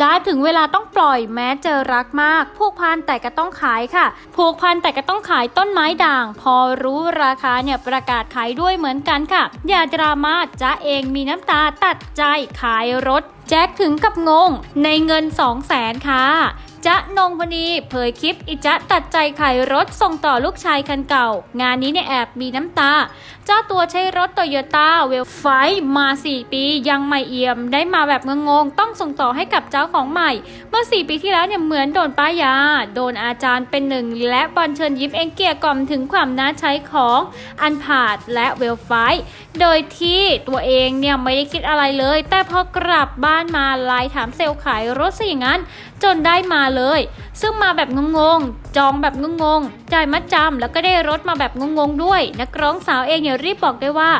จ้าถึงเวลาต้องปล่อยแม้เจอรักมาก ผูกพันแต่ก็ต้องขายค่ะ ผูกพันแต่ก็ต้องขายต้นไม้ด่าง พอรู้ราคาเนี่ยประกาศขายด้วยเหมือนกันค่ะ อย่าดราม่าจ้าเองมีน้ำตาตัดใจขายรถ แจ็คถึงกับงง ในเงิน 2 0 0แสนค่ะ จ๊ะนงพนีเผยคลิปอิจ๊ะตัดใจขายรถส่งต่อลูกชายคันเก่า งานนี้เนี่ยแอบมีน้ำตา เจ้าตัวใช้รถโตโยต้าเวลไฟมา 4 ปียังไม่เอี่ยม ได้มาแบบงงๆ ต้องส่งต่อให้กับเจ้าของใหม่ เมื่อ 4 ปีที่แล้วเนี่ยเหมือนโดนป้ายยาโดนอาจารย์เป็นหนึ่ง และบอลเชิญยิ้มเองเกลียกล่อมถึงความน่าใช้ของอันผาดและเวลไฟโดยที่ตัวเองเนี่ยไม่ได้คิดอะไรเลย แต่พอกลับบ้านมาไลน์ถามเซลล์ขายรถซะอย่างนั้น จนได้มาเลย ซึ่งมาแบบงงๆ จองแบบงงๆ จ่ายมัดจำแล้วก็ได้รถมาแบบงงๆ ด้วย นักร้องสาวเองเนี่ยรีบบอกได้ว่า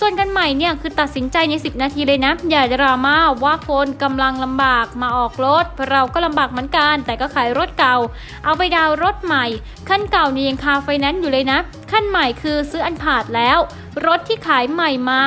ส่วนกันใหม่เนี่ยคือตัดสินใจใน 10 นาทีเลยนะ อย่าดราม่าว่าคนกำลังลำบากมาออกรถ เราก็ลำบากเหมือนกัน แต่ก็ขายรถเก่า เอาไปดาวรถใหม่ ขั้นเก่านี่ยังคาไฟแนนซ์อยู่เลยนะ ขั้นใหม่คือซื้ออันผาดแล้ว รถที่ขายใหม่มา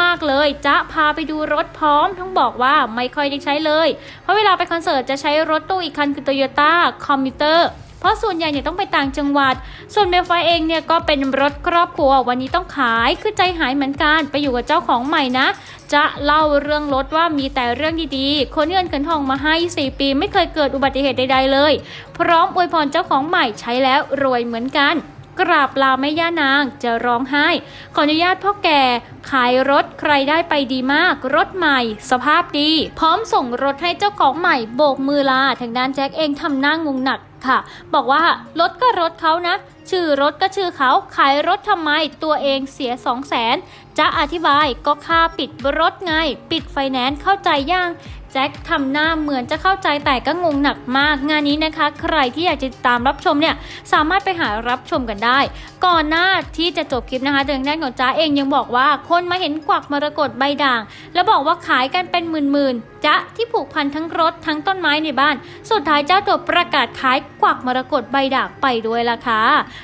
มาก ๆเลยจะพาไปดูรถพร้อมทั้งบอกว่าไม่ค่อยได้ใช้เลย เพราะเวลาไปคอนเสิร์ตจะใช้รถตู้อีกคันคือ Toyota Commuter เพราะส่วนใหญ่เนี่ยต้องไปต่างจังหวัด ส่วนเบลไฟเองเนี่ยก็เป็นรถครอบครัววันนี้ต้องขายคือใจหายเหมือนกัน ไปอยู่กับเจ้าของใหม่นะ จะเล่าเรื่องรถว่ามีแต่เรื่องดีๆ คนเงินเขินทองมาให้ 4 ปี ไม่เคยเกิดอุบัติเหตุใดๆเลย พร้อมอวยพรเจ้าของใหม่ใช้แล้วรวยเหมือนกันกราบลาแม่ย่านางจะร้องไห้ ขออนุญาตพ่อแก่ขายรถใครได้ไปดีมาก รถใหม่ สภาพดี พร้อมส่งรถให้เจ้าของใหม่โบกมือลาทางด้านแจ็คเองทำหน้างงหนัก ค่ะ บอกว่ารถก็รถเขานะ ชื่อรถก็ชื่อเขาขายรถทำไมตัวเองเสีย2 0 0แสนจะอธิบายก็ค่าปิดรถไง ปิดไฟแนนซ์เข้าใจย่างแจ็คทำหน้าเหมือนจะเข้าใจแต่ก็งงหนักมากงานนี้นะคะ ใครที่อยากจะติดตามรับชมเนี่ยสามารถไปหารับชมกันได้ ก่อนหน้าที่จะจบคลิปนะคะทางด้านของจ้าเองยังบอกว่าคนมาเห็นกวักมรกตใบด่าง แล้วบอกว่าขายกันเป็นหมื่นๆจ๊ะที่ผูกพันทั้งรถทั้งต้นไม้ในบ้าน สุดท้ายเจ้าตัวประกาศขายกวักมรกตใบด่างไปด้วยล่ะค่ะ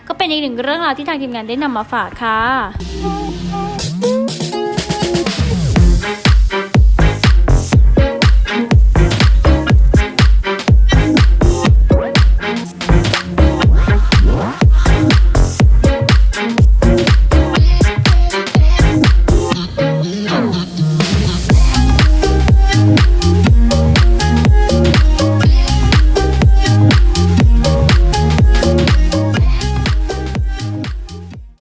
ก็เป็นอีกหนึ่งเรื่องราวที่ทางทีมงานได้นำมาฝากค่ะ